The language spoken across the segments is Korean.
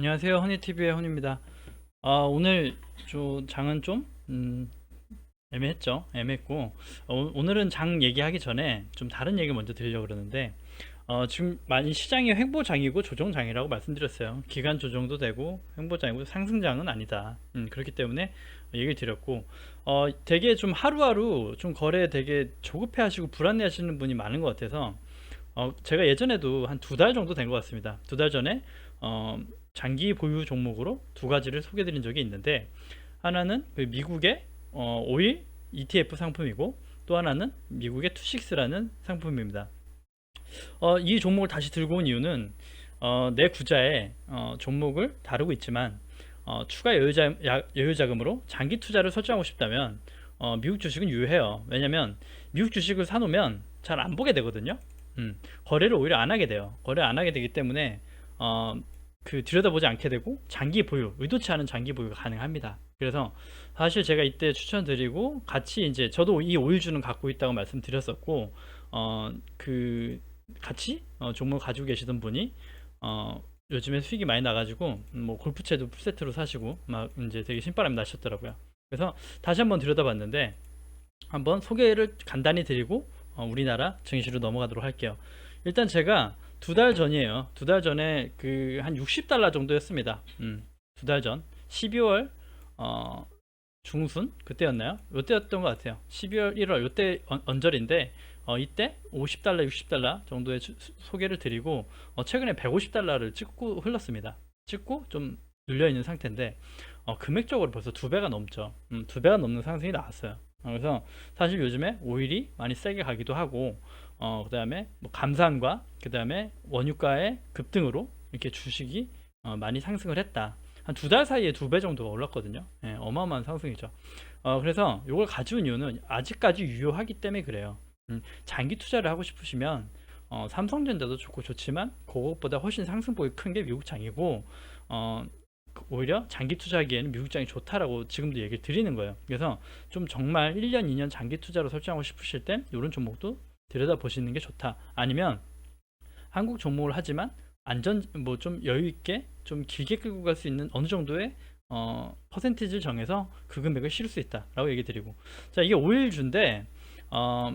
안녕하세요. 허니TV의 허니입니다. 아, 오늘 저 장은 좀 음, 애매했죠. 애매했고 어, 오늘은 장 얘기하기 전에 좀 다른 얘기 먼저 드리려고 그러는데 어, 지금 많이 시장이 횡보장이고 조정장이라고 말씀드렸어요. 기간 조정도 되고 횡보장이고 상승장은 아니다. 음, 그렇기 때문에 얘기를 드렸고 어, 되게 좀 하루하루 좀 거래 되게 조급해 하시고 불안해 하시는 분이 많은 것 같아서 어, 제가 예전에도 한 두 달 정도 된 것 같습니다. 두 달 전에 어, 장기 보유 종목으로 두 가지를 소개드린 적이 있는데 하나는 그 미국의 어, 오일 ETF 상품이고 또 하나는 미국의 투식스라는 상품입니다. 어, 이 종목을 다시 들고 온 이유는 어, 내 구자에 어, 종목을 다루고 있지만 어, 추가 여유자, 야- 여유자금으로 장기 투자를 설정하고 싶다면 어, 미국 주식은 유효해요. 왜냐면 미국 주식을 사놓으면 잘 안 보게 되거든요. 음, 거래를 오히려 안 하게 돼요. 거래를 안 하게 되기 때문에 어, 그 들여다보지 않게 되고 장기 보유, 의도치 않은 장기 보유가 가능합니다. 그래서 사실 제가 이때 추천드리고 같이 이제 저도 이 오일주는 갖고 있다고 말씀드렸었고 어, 그 같이 어, 종목을 가지고 계시던 분이 어, 요즘에 수익이 많이 나가지고 음, 뭐 골프채도 풀세트로 사시고 막 이제 되게 신바람이 나셨더라고요. 그래서 다시 한번 들여다봤는데 한번 소개를 간단히 드리고 어, 우리나라 증시로 넘어가도록 할게요. 일단 제가 두 달 전이에요. 두 달 전에 그 한 60달러 정도였습니다. 음, 두 달 전. 12월 어, 중순 그때였나요? 이때였던 것 같아요. 12월 1월 이때 언- 언저리인데 어, 이때 50달러, 60달러 정도의 주- 수- 소개를 드리고 어, 최근에 150달러를 찍고 흘렀습니다. 찍고 좀 눌려 있는 상태인데 어, 금액적으로 벌써 두 배가 넘죠. 음, 두 배가 넘는 상승이 나왔어요. 어, 그래서 사실 요즘에 오일이 많이 세게 가기도 하고 어, 그다음에 뭐 감산과 그다음에 원유가의 급등으로 이렇게 주식이 어, 많이 상승을 했다. 한 두 달 사이에 두 배 정도가 올랐거든요. 예, 어마어마한 상승이죠. 어, 그래서 이걸 가져온 이유는 아직까지 유효하기 때문에 그래요. 음, 장기 투자를 하고 싶으시면 어, 삼성전자도 좋고 좋지만 그것보다 훨씬 상승폭이 큰 게 미국장이고 어, 그 오히려 장기 투자하기에는 미국장이 좋다라고 지금도 얘기를 드리는 거예요. 그래서 좀 정말 1년, 2년 장기 투자로 설정하고 싶으실 땐 이런 종목도 들여다 보시는 게 좋다. 아니면 한국 종목을 하지만 안전 뭐 좀 여유 있게 좀 길게 끌고 갈 수 있는 어느 정도의 어 퍼센티지를 정해서 그 금액을 실을 수 있다라고 얘기 드리고. 자 이게 5일 주인데 어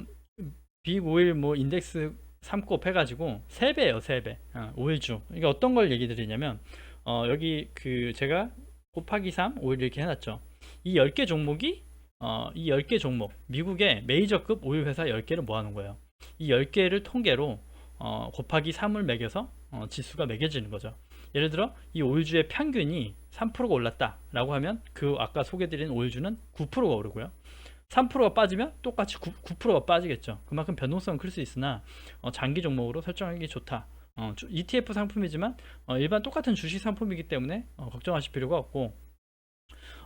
빅 5일 뭐 인덱스 3곱 해가지고 3배예요 3배. 어, 5일 주. 이게 어떤 걸 얘기 드리냐면 어 여기 그 제가 곱하기 3 5일 이렇게 해놨죠. 이 10개 종목이 어, 이 10개 종목 미국의 메이저급 오일 회사 10개를 모아놓은 거예요 이 10개를 통계로 어, 곱하기 3을 매겨서 어, 지수가 매겨지는 거죠. 예를 들어 이 오일주의 평균이 3%가 올랐다 라고 하면 그 아까 소개드린 오일주는 9%가 오르고요. 3%가 빠지면 똑같이 9, 9%가 빠지겠죠. 그만큼 변동성은 클 수 있으나 어, 장기 종목으로 설정하기 좋다. 어, 주- ETF 상품이지만 어, 일반 똑같은 주식 상품이기 때문에 어, 걱정하실 필요가 없고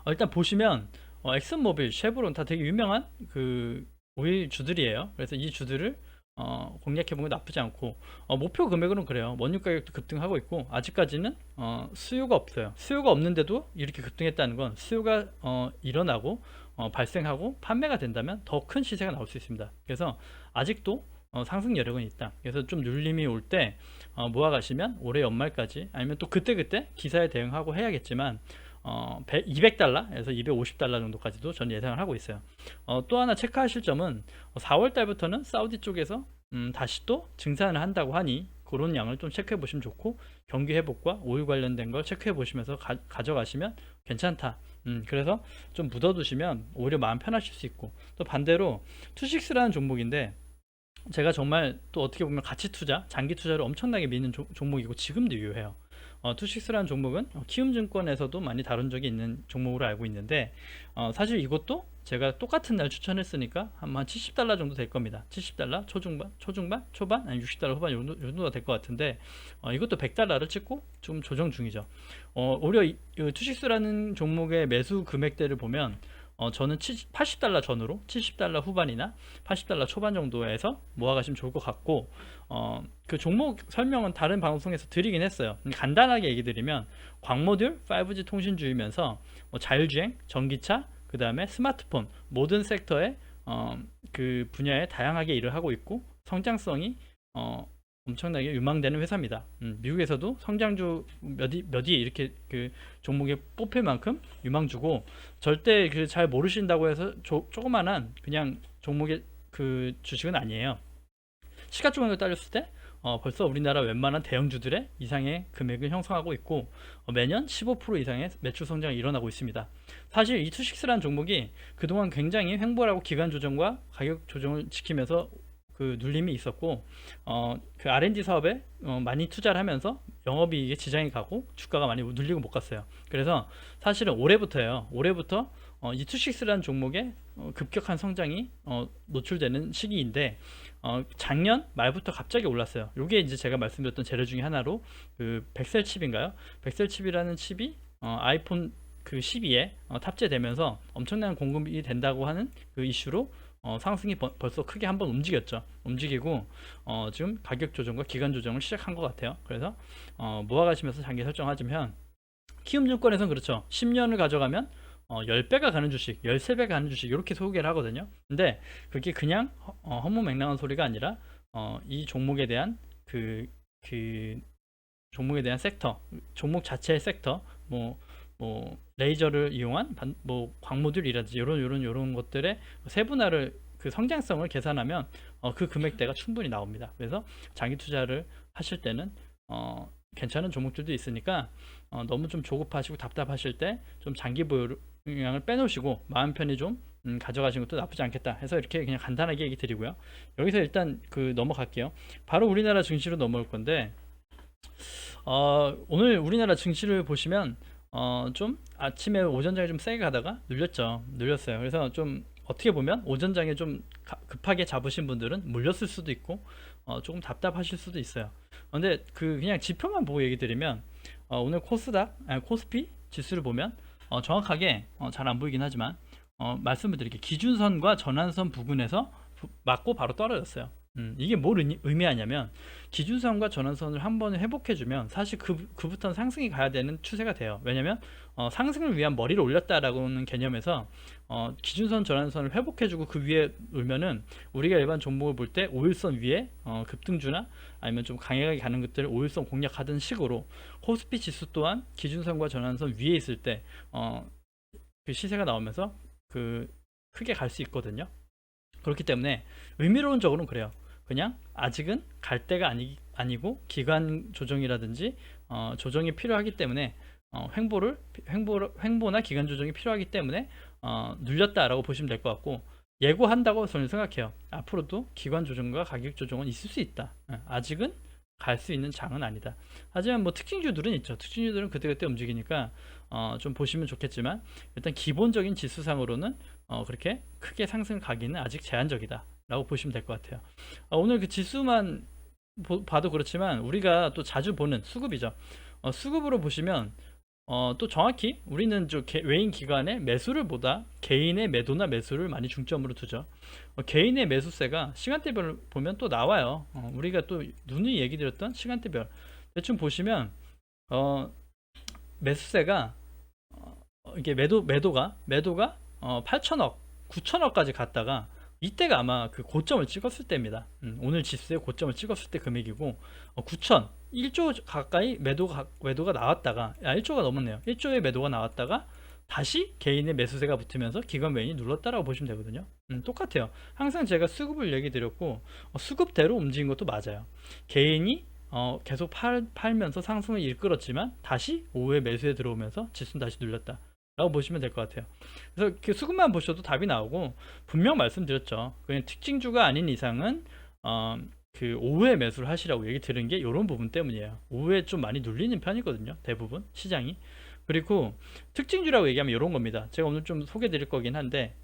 어, 일단 보시면 어, 엑슨모빌, 쉐보론 다 되게 유명한 그 오일 주들이에요. 그래서 이 주들을 어, 공략해 보면 나쁘지 않고 어, 목표 금액으로는 그래요. 원유 가격도 급등하고 있고 아직까지는 어, 수요가 없어요. 수요가 없는데도 이렇게 급등했다는 건 수요가 어, 일어나고 어, 발생하고 판매가 된다면 더 큰 시세가 나올 수 있습니다. 그래서 아직도 어, 상승 여력은 있다. 그래서 좀 눌림이 올때 어, 모아가시면 올해 연말까지 아니면 또 그때그때 기사에 대응하고 해야겠지만 어, 200달러에서 250달러 정도까지도 저는 예상을 하고 있어요. 어, 또 하나 체크하실 점은 4월 달부터는 사우디 쪽에서 음, 다시 또 증산을 한다고 하니 그런 양을 좀 체크해 보시면 좋고 경기 회복과 오일 관련된 걸 체크해 보시면서 가, 져가시면 괜찮다. 음, 그래서 좀 묻어두시면 오히려 마음 편하실 수 있고 또 반대로 투식스라는 종목인데 제가 정말 또 어떻게 보면 가치 투자, 장기 투자를 엄청나게 믿는 조- 종목이고 지금도 유효해요. 어, 투식스라는 종목은 어, 키움증권에서도 많이 다룬 적이 있는 종목으로 알고 있는데 어, 사실 이것도 제가 똑같은 날 추천했으니까 한 70달러 정도 될 겁니다. 70달러 초중반, 초중반, 초반, 아니 60달러 후반 이 정도가 될 것 같은데 어, 이것도 100달러를 찍고 좀 조정 중이죠. 어, 오히려 이, 이 투식스라는 종목의 매수 금액대를 보면 어, 저는 70, 80달러 전후로 70달러 후반이나 80달러 초반 정도에서 모아가시면 좋을 것 같고 어, 그 종목 설명은 다른 방송에서 드리긴 했어요. 음, 간단하게 얘기 드리면 광모듈 5G 통신 주이면서 뭐 자율주행, 전기차, 그 다음에 스마트폰 모든 섹터에 어, 그 분야에 다양하게 일을 하고 있고 성장성이 어, 엄청나게 유망되는 회사입니다. 음, 미국에서도 성장주 몇위 몇위 이렇게 그 종목에 뽑힐 만큼 유망주고 절대 그 잘 모르신다고 해서 조, 조그만한 그냥 종목의 그 주식은 아니에요. 시가총액을 따졌을 때 어, 벌써 우리나라 웬만한 대형주들의 이상의 금액을 형성하고 있고 어, 매년 15% 이상의 매출 성장이 일어나고 있습니다. 사실 이 투식스라는 종목이 그동안 굉장히 횡보하고 기간 조정과 가격 조정을 지키면서 그 눌림이 있었고 어, 그 R&D 사업에 어, 많이 투자를 하면서 영업이익에 지장이 가고 주가가 많이 눌리고 못 갔어요. 그래서 사실은 올해부터요. 올해부터 어, 이 투식스라는 종목에 어, 급격한 성장이 어, 노출되는 시기인데 어, 작년 말부터 갑자기 올랐어요. 이게 이제 제가 말씀드렸던 재료 중에 하나로 그 백셀 칩인가요? 백셀 칩이라는 칩이 어, 아이폰 그 12에 어, 탑재되면서 엄청난 공급이 된다고 하는 그 이슈로 어, 상승이 벌- 벌써 크게 한번 움직였죠. 움직이고 어, 지금 가격 조정과 기간 조정을 시작한 것 같아요. 그래서 어, 모아가시면서 장기 설정하시면 키움증권에서는 그렇죠. 10년을 가져가면 어, 10배가 가는 주식, 13배가 가는 주식 이렇게 소개를 하거든요. 근데 그게 그냥 허, 어, 허무맹랑한 소리가 아니라 어, 이 종목에 대한 그, 그 종목에 대한 섹터, 종목 자체의 섹터, 뭐, 뭐 레이저를 이용한 반, 뭐 광모듈이라든지 이런 이런 이런 것들의 세분화를 그 성장성을 계산하면 어, 그 금액대가 충분히 나옵니다. 그래서 장기 투자를 하실 때는 어, 괜찮은 종목들도 있으니까 어, 너무 좀 조급하시고 답답하실 때 좀 장기 보유량을 빼놓으시고 마음 편히 좀 음, 가져가시는 것도 나쁘지 않겠다 해서 이렇게 그냥 간단하게 얘기 드리고요. 여기서 일단 그 넘어갈게요. 바로 우리나라 증시로 넘어올 건데 어, 오늘 우리나라 증시를 보시면 어, 좀 아침에 오전장에 좀 세게 가다가 눌렸죠. 눌렸어요. 그래서 좀 어떻게 보면 오전장에 좀 가- 급하게 잡으신 분들은 물렸을 수도 있고 어, 조금 답답하실 수도 있어요. 근데 그 그냥 지표만 보고 얘기 드리면 어, 오늘 코스닥, 아니, 코스피 지수를 보면 어, 정확하게 잘안 보이긴 하지만 어, 말씀을 드릴게요. 기준선과 전환선 부근에서 부- 맞고 바로 떨어졌어요. 음, 이게 뭘 의미- 의미하냐면 기준선과 전환선을 한 번에 회복해주면 사실 그, 그부터는 상승이 가야 되는 추세가 돼요. 왜냐면 어, 상승을 위한 머리를 올렸다라고는 개념에서 어, 기준선 전환선을 회복해주고 그 위에 울면은 우리가 일반 종목을 볼 때 5일선 위에 어, 급등주나 아니면 좀 강하게 가는 것들을 5일선 공략하던 식으로 코스피 지수 또한 기준선과 전환선 위에 있을 때 어, 그 시세가 나오면서 그 크게 갈 수 있거든요. 그렇기 때문에 의미론적으로는 그래요. 그냥 아직은 갈 때가 아니, 아니고 기간 조정이라든지 어, 조정이 필요하기 때문에 어, 횡보를 횡보 횡보나 기간 조정이 필요하기 때문에 어, 눌렸다라고 보시면 될 것 같고 예고한다고 저는 생각해요. 앞으로도 기관 조정과 가격 조정은 있을 수 있다. 예, 아직은 갈 수 있는 장은 아니다. 하지만 뭐 특징주들은 있죠. 특징주들은 그때그때 움직이니까 어, 좀 보시면 좋겠지만 일단 기본적인 지수상으로는 어, 그렇게 크게 상승 가기는 아직 제한적이다. 라고 보시면 될 것 같아요. 어, 오늘 그 지수만 보- 봐도 그렇지만 우리가 또 자주 보는 수급이죠. 어, 수급으로 보시면 어, 또 정확히 우리는 저 개- 외인 기관의 매수를 보다 개인의 매도나 매수를 많이 중점으로 두죠. 어, 개인의 매수세가 시간대별 보면 또 나와요. 어, 우리가 또 누누이 얘기 드렸던 시간대별 대충 보시면 어, 매수세가 어, 이게 매도 매도가 매도가 어, 8천억, 9천억까지 갔다가 이때가 아마 그 고점을 찍었을 때입니다. 음, 오늘 지수의 고점을 찍었을 때 금액이고 어, 9천 1조 가까이 매도가 매도가 나왔다가 아 1조가 넘었네요. 1조의 매도가 나왔다가 다시 개인의 매수세가 붙으면서 기관 매인이 눌렀다라고 보시면 되거든요. 음, 똑같아요. 항상 제가 수급을 얘기 드렸고 어, 수급대로 움직인 것도 맞아요. 개인이 어, 계속 팔, 팔면서 상승을 이끌었지만 다시 오후에 매수에 들어오면서 지수는 다시 눌렸다. 라고 보시면 될 것 같아요. 그래서 그 수급만 보셔도 답이 나오고 분명 말씀드렸죠. 그냥 특징주가 아닌 이상은 어, 그 오후에 매수를 하시라고 얘기 들은 게 이런 부분 때문이에요. 오후에 좀 많이 눌리는 편이거든요. 대부분 시장이. 그리고 특징주라고 얘기하면 이런 겁니다. 제가 오늘 좀 소개 드릴 거긴 한데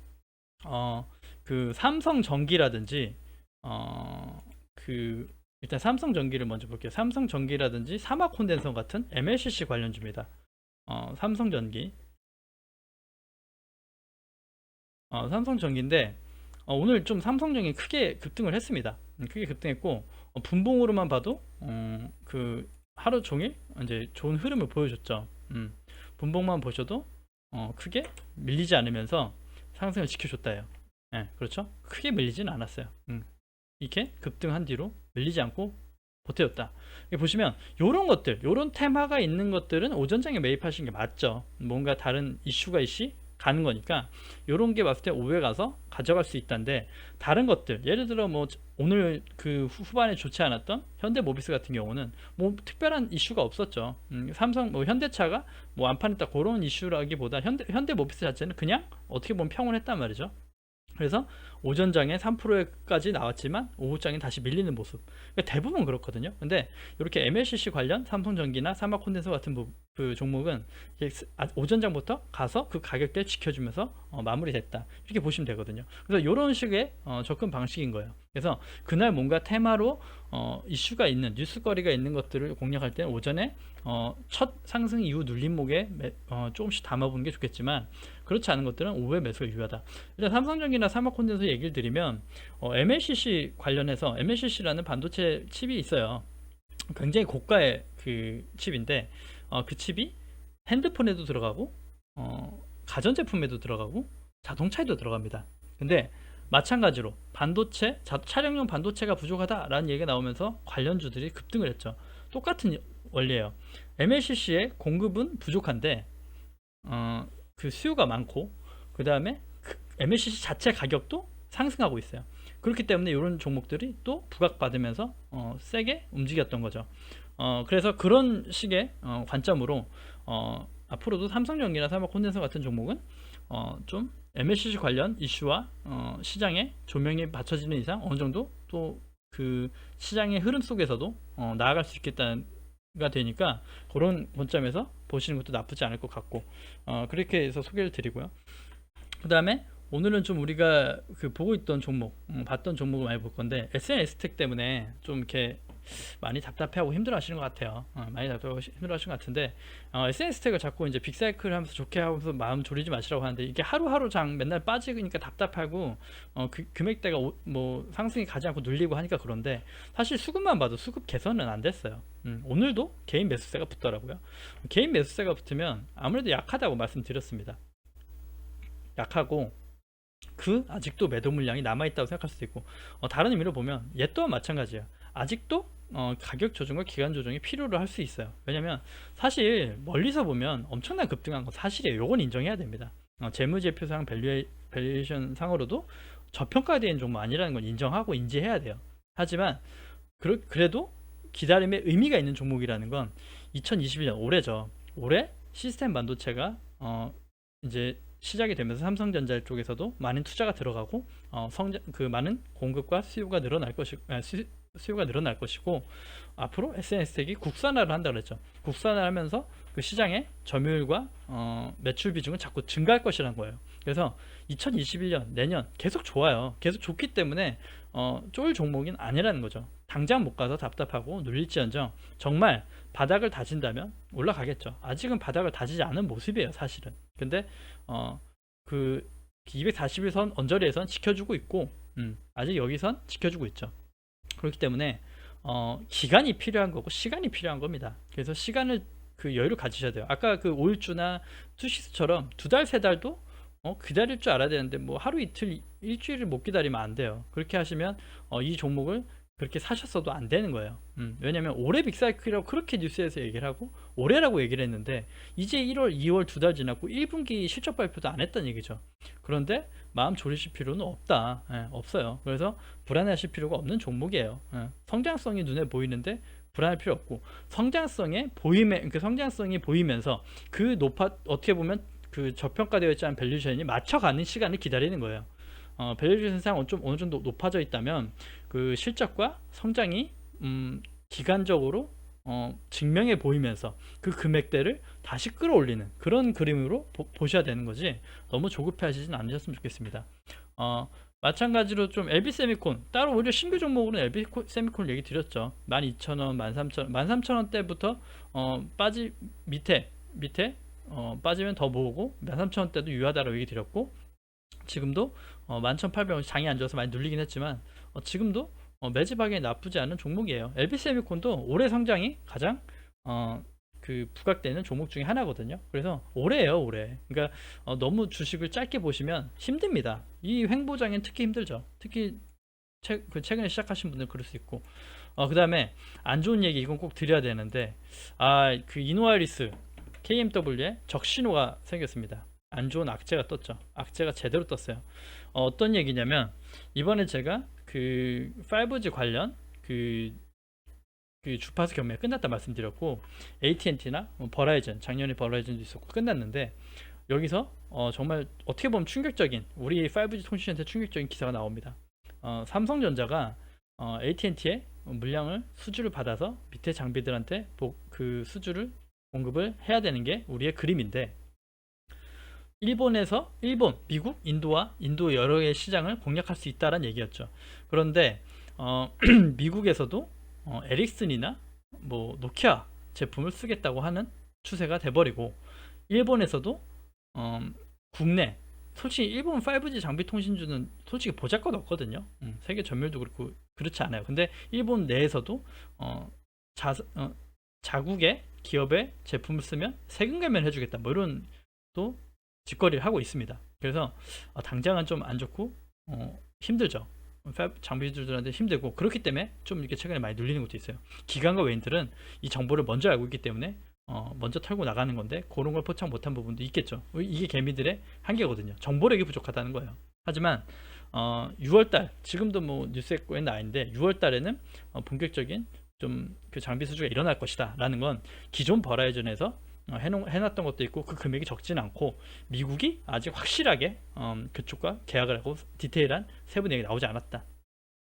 어, 그 삼성 전기라든지 어, 그 일단 삼성 전기를 먼저 볼게요. 삼성 전기라든지 사마콘덴서 같은 MLCC 관련주입니다. 어, 삼성 전기 어, 삼성전기인데 어, 오늘 좀 삼성전기 크게 급등을 했습니다. 음, 크게 급등했고 어, 분봉으로만 봐도 어, 그 하루 종일 이제 좋은 흐름을 보여줬죠. 음, 분봉만 보셔도 어, 크게 밀리지 않으면서 상승을 지켜줬다예요. 예, 그렇죠? 크게 밀리지는 않았어요. 음, 이렇게 급등한 뒤로 밀리지 않고. 여기 보시면 요런 것들, 요런 테마가 있는 것들은 오전장에 매입하시는 게 맞죠. 뭔가 다른 이슈가 이시 가는 거니까 요런 게 봤을 때 5회 가서 가져갈 수 있다는데 다른 것들 예를 들어 뭐 오늘 그 후- 후반에 좋지 않았던 현대모비스 같은 경우는 뭐 특별한 이슈가 없었죠. 음, 삼성 뭐 현대차가 뭐 안판했다 그런 이슈라기보다 현대 현대모비스 자체는 그냥 어떻게 보면 평온했단 말이죠. 그래서 오전장에 3%까지 나왔지만 오후장에 다시 밀리는 모습. 그러니까 대부분 그렇거든요. 근데 이렇게 MLCC 관련 삼성전기나 사막 콘덴서 같은 부- 그 종목은 아- 오전장부터 가서 그 가격대 지켜주면서 어, 마무리됐다. 이렇게 보시면 되거든요. 그래서 이런 식의 어, 접근 방식인 거예요. 그래서 그날 뭔가 테마로 어, 이슈가 있는 뉴스거리가 있는 것들을 공략할 때는 오전에 어, 첫 상승 이후 눌림목에 매- 어, 조금씩 담아보는 게 좋겠지만 그렇지 않은 것들은 오후에 매수가 유효하다. 일단 삼성전기나 사막콘덴서 얘기를 드리면 어, MLCC 관련해서 MLCC라는 반도체 칩이 있어요. 굉장히 고가의 그 칩인데 어, 그 칩이 핸드폰에도 들어가고 어, 가전제품에도 들어가고 자동차에도 들어갑니다. 근데 마찬가지로 반도체, 자, 차량용 반도체가 부족하다라는 얘기가 나오면서 관련주들이 급등을 했죠. 똑같은 원리예요. MLCC의 공급은 부족한데 어, 그 수요가 많고 그 다음에 MLCC 자체 가격도 상승하고 있어요. 그렇기 때문에 이런 종목들이 또 부각받으면서 어, 세게 움직였던 거죠. 어, 그래서 그런 식의 어, 관점으로 어, 앞으로도 삼성전기나 삼성콘덴서 같은 종목은 어, 좀 MLCC 관련 이슈와 어, 시장에 조명이 받쳐지는 이상 어느 정도 또 그 시장의 흐름 속에서도 어, 나아갈 수 있겠다가 되니까 그런 관점에서 보시는 것도 나쁘지 않을 것 같고 어, 그렇게 해서 소개를 드리고요. 그 다음에 오늘은 좀 우리가 그 보고 있던 종목, 음, 봤던 종목을 많이 볼 건데 SNS 텍 때문에 좀 이렇게 많이 답답해하고 힘들어하시는 것 같아요. 어, 많이 답답하고 시- 힘들어하시는 것 같은데 어, SNS 텍을 자꾸 이제 빅사이클 하면서 좋게 하면서 마음 졸이지 마시라고 하는데 이게 하루하루 장 맨날 빠지니까 답답하고 어, 그, 금액대가 오- 뭐 상승이 가지 않고 눌리고 하니까 그런데 사실 수급만 봐도 수급 개선은 안 됐어요. 음, 오늘도 개인 매수세가 붙더라고요. 개인 매수세가 붙으면 아무래도 약하다고 말씀드렸습니다. 약하고 그 아직도 매도 물량이 남아 있다고 생각할 수도 있고 어, 다른 의미로 보면 얘 또한 마찬가지예요. 아직도 어, 가격 조정과 기간 조정이 필요로 할 수 있어요. 왜냐면 사실 멀리서 보면 엄청난 급등한 건 사실이에요. 요건 인정해야 됩니다. 어, 재무제표상 밸류에, 밸류에이션 상으로도 저평가된 종목 아니라는 건 인정하고 인지해야 돼요. 하지만 그러, 그래도 기다림에 의미가 있는 종목이라는 건 2021년 올해죠. 올해 시스템 반도체가 어, 이제 시작이 되면서 삼성전자 쪽에서도 많은 투자가 들어가고 어, 성장 그 많은 공급과 수요가 늘어날 것이 아, 수, 수요가 늘어날 것이고 앞으로 SNS텍이 국산화를 한다 그랬죠. 국산화하면서 그 시장의 점유율과 어, 매출 비중은 자꾸 증가할 것이라는 거예요. 그래서 2021년 내년 계속 좋아요. 계속 좋기 때문에 어, 쫄 종목은 아니라는 거죠. 당장 못 가서 답답하고 눌릴지언정 정말 바닥을 다진다면 올라가겠죠. 아직은 바닥을 다지지 않은 모습이에요, 사실은. 근데 어, 그 241선 언저리에선 지켜주고 있고 음, 아직 여기선 지켜주고 있죠. 그렇기 때문에 어, 기간이 필요한 거고 시간이 필요한 겁니다. 그래서 시간을 그 여유를 가지셔야 돼요. 아까 그 오일주나 투시스처럼 두 달, 세 달도 어, 기다릴 줄 알아야 되는데 뭐 하루 이틀 일주일을 못 기다리면 안 돼요. 그렇게 하시면 어, 이 종목을 그렇게 사셨어도 안 되는 거예요. 음, 왜냐면 올해 빅사이클이라고 그렇게 뉴스에서 얘기를 하고 올해라고 얘기를 했는데 이제 1월, 2월 두 달 지났고 1분기 실적 발표도 안 했다는 얘기죠. 그런데 마음 졸이실 필요는 없다. 예, 없어요. 그래서 불안해하실 필요가 없는 종목이에요. 예, 성장성이 눈에 보이는데 불안할 필요 없고 성장성에 보임에 그 성장성이 보이면서 그 높아 어떻게 보면 그 저평가되어 있지 않은 밸류션이 맞춰가는 시간을 기다리는 거예요. 어, 밸류션상 좀 어느 정도 높아져 있다면 그 실적과 성장이 음, 기간적으로 어, 증명해 보이면서 그 금액대를 다시 끌어올리는 그런 그림으로 보, 셔야 되는 거지 너무 조급해 하시진 않으셨으면 좋겠습니다. 어, 마찬가지로 좀 LB 세미콘 따로 오히려 신규 종목으로는 LB 세미콘 얘기 드렸죠. 12,000원, 13,000원, 13,000원 대부터 어, 빠지 밑에 밑에 어, 빠지면 더 모으고 13,000원 대도 유효하다고 얘기 드렸고 지금도 어, 11,800원 장이 안 좋아서 많이 눌리긴 했지만 어, 지금도 어, 매집하기에 나쁘지 않은 종목이에요. LB 세미콘도 올해 성장이 가장 어, 그 부각되는 종목 중에 하나거든요. 그래서 올해예요, 올해. 그러니까 어, 너무 주식을 짧게 보시면 힘듭니다. 이 횡보장엔 특히 힘들죠. 특히 최, 그 최근에 시작하신 분들 그럴 수 있고 어, 그 다음에 안 좋은 얘기 이건 꼭 드려야 되는데 아 그 이노아리스 KMW에 적신호가 생겼습니다. 안 좋은 악재가 떴죠. 악재가 제대로 떴어요. 어, 떤 얘기냐면 이번에 제가 그 5G 관련 그, 그 주파수 경매가 끝났다 말씀드렸고 AT&T나 뭐 버라이즌 작년에 버라이즌도 있었고 끝났는데 여기서 어, 정말 어떻게 보면 충격적인 우리 5G 통신한테 충격적인 기사가 나옵니다. 어, 삼성전자가 어, AT&T의 물량을 수주를 받아서 밑에 장비들한테 보- 그 수주를 공급을 해야 되는 게 우리의 그림인데 일본에서 일본, 미국, 인도와 인도 여러 개의 시장을 공략할 수 있다는 얘기였죠. 그런데 어, 미국에서도 어, 에릭슨이나 뭐 노키아 제품을 쓰겠다고 하는 추세가 돼버리고 일본에서도 어, 국내 솔직히 일본 5G 장비 통신주는 솔직히 보잘것 없거든요. 음, 세계 전멸도 그렇고 그렇지 않아요. 근데 일본 내에서도 어, 자, 어, 자국의 기업의 제품을 쓰면 세금 감면 해주겠다. 뭐 이런 또 짓거리를 하고 있습니다. 그래서 어, 당장은 좀 안 좋고 어, 힘들죠. 파- 장비주들한테 힘들고 그렇기 때문에 좀 이렇게 최근에 많이 눌리는 것도 있어요. 기관과 외인들은 이 정보를 먼저 알고 있기 때문에 어, 먼저 털고 나가는 건데 그런 걸 포착 못한 부분도 있겠죠. 이게 개미들의 한계거든요. 정보력이 부족하다는 거예요. 하지만 어, 6월달 지금도 뭐 뉴스에 꽤 있는데 6월달에는 어, 본격적인 좀 그 장비 수주가 일어날 것이다라는 건 기존 버라이즌에서 어, 해놓, 해놨던 것도 있고 그 금액이 적진 않고 미국이 아직 확실하게 음, 그쪽과 계약을 하고 디테일한 세부 내용이 나오지 않았다.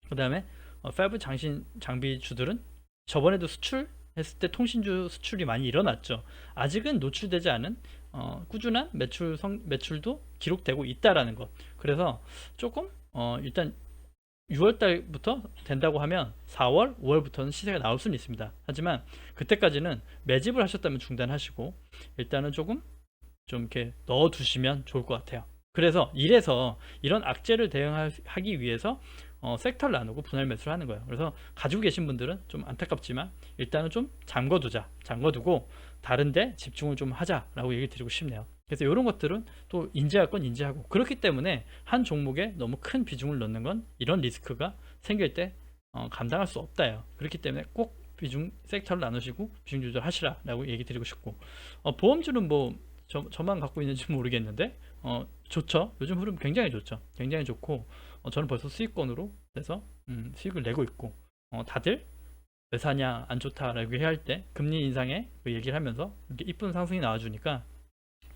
그 다음에 어, 5 장신 장비 주들은 저번에도 수출했을 때 통신주 수출이 많이 일어났죠. 아직은 노출되지 않은 어, 꾸준한 매출 성, 매출도 기록되고 있다라는 것. 그래서 조금 어, 일단 6월 달부터 된다고 하면 4월, 5월부터는 시세가 나올 수는 있습니다. 하지만 그때까지는 매집을 하셨다면 중단하시고 일단은 조금 좀 이렇게 넣어 두시면 좋을 것 같아요. 그래서 이래서 이런 악재를 대응하기 위해서 어, 섹터를 나누고 분할 매수를 하는 거예요. 그래서 가지고 계신 분들은 좀 안타깝지만 일단은 좀 잠궈두자, 잠궈두고 다른데 집중을 좀 하자라고 얘기 드리고 싶네요. 그래서 이런 것들은 또 인지할 건 인지하고 그렇기 때문에 한 종목에 너무 큰 비중을 넣는 건 이런 리스크가 생길 때 어, 감당할 수 없다요. 그렇기 때문에 꼭 비중 섹터를 나누시고 비중 조절하시라라고 얘기 드리고 싶고 어, 보험주는 뭐 저, 저만 갖고 있는지 모르겠는데 어, 좋죠. 요즘 흐름 굉장히 좋죠. 굉장히 좋고 어, 저는 벌써 수익권으로 돼서 음, 수익을 내고 있고 어, 다들 왜 사냐 안 좋다라고 해할 때 금리 인상에 그 얘기를 하면서 이렇게 이쁜 상승이 나와주니까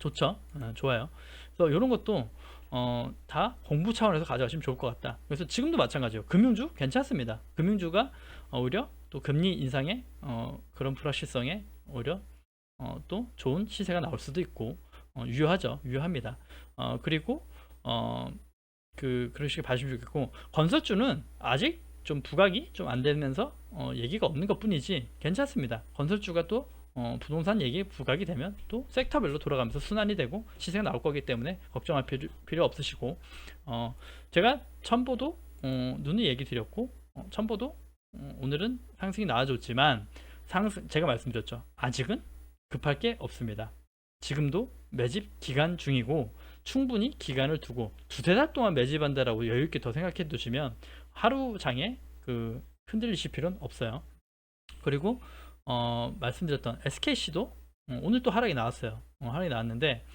좋죠. 어, 좋아요. 그래서 이런 것도 어, 다 공부 차원에서 가져가시면 좋을 것 같다. 그래서 지금도 마찬가지예요. 금융주 괜찮습니다. 금융주가 어, 오히려 또 금리 인상의 어, 그런 불확실성에 오히려 어, 또 좋은 시세가 나올 수도 있고 어, 유효하죠. 유효합니다. 어, 그리고 어, 그 그러시게 봐주시면 좋겠고 건설주는 아직 좀 부각이 좀 안 되면서 어, 얘기가 없는 것 뿐이지 괜찮습니다. 건설주가 또 어, 부동산 얘기 부각이 되면 또 섹터별로 돌아가면서 순환이 되고 시세가 나올 거기 때문에 걱정할 필요, 필요 없으시고 어, 제가 첨보도 어, 눈을 얘기 드렸고 어, 첨보도 어, 오늘은 상승이 나와줬지만 상승 제가 말씀드렸죠. 아직은 급할 게 없습니다. 지금도 매집 기간 중이고 충분히 기간을 두고 두세 달 동안 매집한다라고 여유 있게 더 생각해 두시면 하루 장에 그 흔들리실 필요는 없어요. 그리고 어, 말씀드렸던 SKC도 어, 오늘 또 하락이 나왔어요. 어, 하락이 나왔는데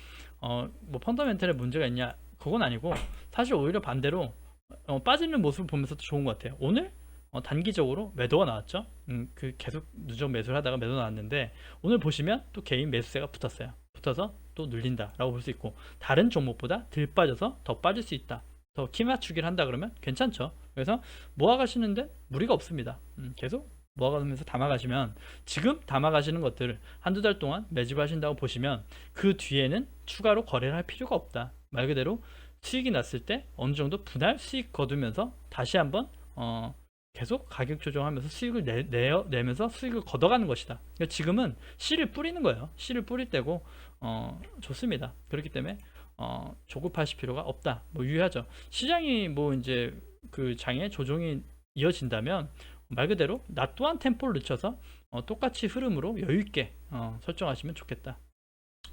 어, 뭐 펀더멘털에 문제가 있냐? 그건 아니고 사실 오히려 반대로 어, 빠지는 모습을 보면서 도 좋은 것 같아요. 오늘 어, 단기적으로 매도가 나왔죠. 음, 그 계속 누적 매수를 하다가 매도 나왔는데 오늘 보시면 또 개인 매수세가 붙었어요. 붙어서 또 눌린다라고 볼 수 있고 다른 종목보다 덜 빠져서 더 빠질 수 있다. 더 키 맞추기를 한다 그러면 괜찮죠. 그래서 모아가시는데 무리가 없습니다. 음, 계속 모아가면서 담아가시면 지금 담아가시는 것들을 한두 달 동안 매집하신다고 보시면 그 뒤에는 추가로 거래를 할 필요가 없다. 말 그대로 수익이 났을 때 어느 정도 분할 수익 거두면서 다시 한번 어, 계속 가격 조정하면서 수익을 내, 내어, 내면서 수익을 걷어가는 것이다. 그러니까 지금은 씨를 뿌리는 거예요. 씨를 뿌릴 때고 어, 좋습니다. 그렇기 때문에 어, 조급하실 필요가 없다. 뭐 유의하죠. 시장이 뭐 이제 그 장에 조정이 이어진다면 말 그대로 나 또한 템포를 늦춰서 어, 똑같이 흐름으로 여유 있게 어, 설정하시면 좋겠다.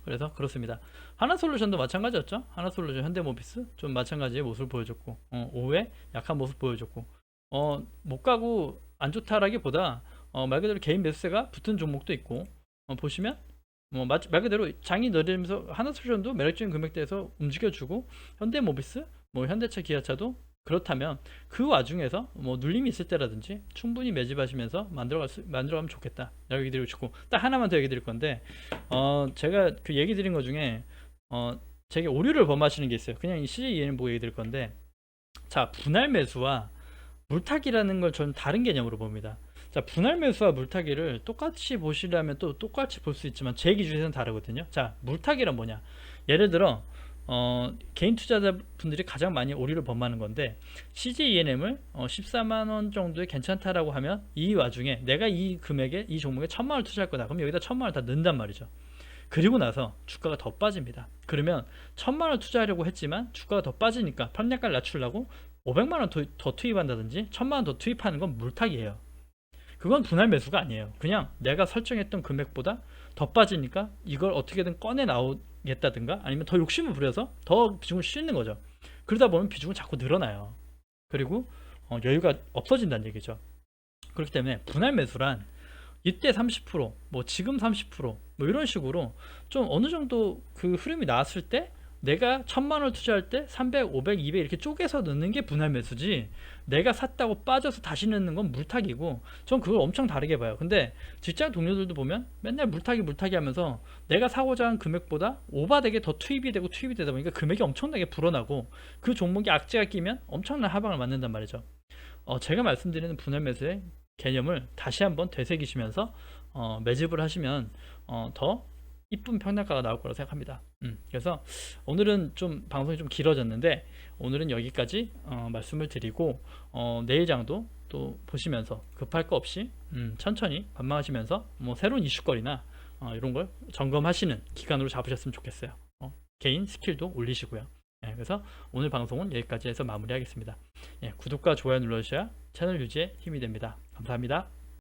그래서 그렇습니다. 하나솔루션도 마찬가지였죠. 하나솔루션, 현대모비스 좀 마찬가지의 모습을 보여줬고 어, 5회 약한 모습 보여줬고 어, 못 가고 안 좋다라기보다 어, 말 그대로 개인 매수세가 붙은 종목도 있고 어, 보시면 뭐 말, 말 그대로 장이 내리면서 하나솔루션도 매력적인 금액대에서 움직여주고 현대모비스, 뭐 현대차, 기아차도 그렇다면 그 와중에서 뭐 눌림이 있을 때라든지 충분히 매집하시면서 만들어갈 수, 만들어가면 좋겠다. 라고 얘기 드리고 싶고 딱 하나만 더 얘기 드릴 건데 어 제가 그 얘기 드린 것 중에 어 제게 오류를 범하시는 게 있어요. 그냥 이 CJEN을 보고 얘기 드릴 건데 자 분할 매수와 물타기라는 걸 저는 다른 개념으로 봅니다. 자 분할 매수와 물타기를 똑같이 보시려면 또 똑같이 볼 수 있지만 제 기준에서는 다르거든요. 자 물타기란 뭐냐? 예를 들어 어, 개인 투자자분들이 가장 많이 오류를 범하는 건데 CJENM을 어, 14만 원 정도에 괜찮다라고 하면 이 와중에 내가 이 금액에 이 종목에 천만 원 투자할 거다. 그럼 여기다 천만 원 다 넣는단 말이죠. 그리고 나서 주가가 더 빠집니다. 그러면 천만 원 투자하려고 했지만 주가가 더 빠지니까 편량가를 낮추려고 500만 원 더, 더 투입한다든지 천만 원 더 투입하는 건 물타기예요. 그건 분할 매수가 아니에요. 그냥 내가 설정했던 금액보다 더 빠지니까 이걸 어떻게든 꺼내 나오 겠다든가 아니면 더 욕심을 부려서 더 비중을 싣는 거죠. 그러다 보면 비중은 자꾸 늘어나요. 그리고 어, 여유가 없어진다는 얘기죠. 그렇기 때문에 분할 매수란 이때 30%, 뭐 지금 30%, 뭐 이런 식으로 좀 어느 정도 그 흐름이 나왔을 때 내가 천만 원을 투자할 때 300, 500, 200 이렇게 쪼개서 넣는 게 분할 매수지 내가 샀다고 빠져서 다시 넣는 건 물타기고 전 그걸 엄청 다르게 봐요. 근데 직장 동료들도 보면 맨날 물타기 물타기 하면서 내가 사고자 한 금액보다 오바되게 더 투입이 되고 투입이 되다 보니까 금액이 엄청나게 불어나고 그 종목에 악재가 끼면 엄청난 하방을 맞는단 말이죠. 어, 제가 말씀드리는 분할 매수의 개념을 다시 한번 되새기시면서 어, 매집을 하시면 어, 더 이쁜 평량가가 나올 거라고 생각합니다. 음, 그래서 오늘은 좀 방송이 좀 길어졌는데 오늘은 여기까지 어, 말씀을 드리고 어, 내일장도 또 보시면서 급할 거 없이 음, 천천히 관망하시면서 뭐 새로운 이슈거리나 어, 이런 걸 점검하시는 기간으로 잡으셨으면 좋겠어요. 어, 개인 스킬도 올리시고요. 예, 그래서 오늘 방송은 여기까지 해서 마무리하겠습니다. 예, 구독과 좋아요 눌러주셔야 채널 유지에 힘이 됩니다. 감사합니다.